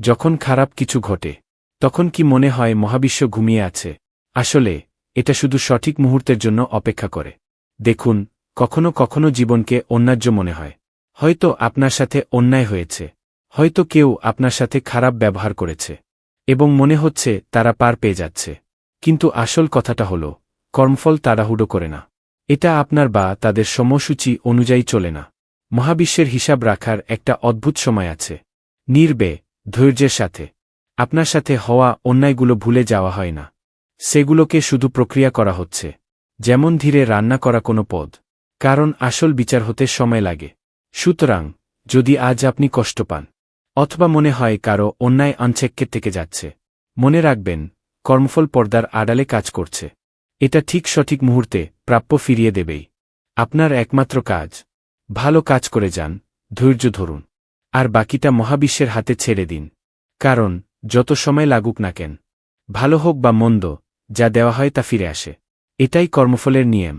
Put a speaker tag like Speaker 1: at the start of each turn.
Speaker 1: যখন খারাপ কিছু ঘটে, তখন কি মনে হয় মহাবিশ্ব ঘুমিয়ে আছে? আসলে, এটা শুধু সঠিক মুহূর্তের জন্য অপেক্ষা করে। দেখুন, কখনো কখনো জীবনকে অন্যায্য মনে হয়। হয়তো আপনার সাথে অন্যায় হয়েছে। হয়তো কেউ আপনার সাথে খারাপ ব্যবহার করেছে। এবং মনে হচ্ছে তারা পার পেয়ে যাচ্ছে। কিন্তু আসল কথাটা হল, কর্মফল তাড়াহুড়ো করে না। এটা আপনার বা তাদের সময়সূচি অনুযায়ী চলে না। মহাবিশ্বের হিসাব রাখার একটা অদ্ভুত সময় আছে। নির্বে ধৈর্যের সাথে। আপনার সাথে হওয়া অন্যায়গুলো ভুলে যাওয়া হয় না। সেগুলোকে শুধু প্রক্রিয়া করা হচ্ছে। যেমন ধীরে রান্না করা কোনো পদ। কারণ আসল বিচার হতে সময় লাগে। সুতরাং, যদি আজ আপনি কষ্ট পান, অথবা মনে হয় কারও অন্যায় আনছেককে থেকে যাচ্ছে, মনে রাখবেন, কর্মফল পর্দার আড়ালে কাজ করছে। এটা ঠিক সঠিক মুহূর্তে প্রাপ্য ফিরিয়ে দেবেই। আপনার একমাত্র কাজ। ভালো কাজ করে যান, ধৈর্য ধরুন। আর বাকিটা মহাবিশ্বের হাতে ছেড়ে দিন। কারণ, যত সময় লাগুক না কেন, ভালো হোক বা মন্দ, যা দেওয়া হয় তা ফিরে আসে। এটাই কর্মফলের নিয়ম।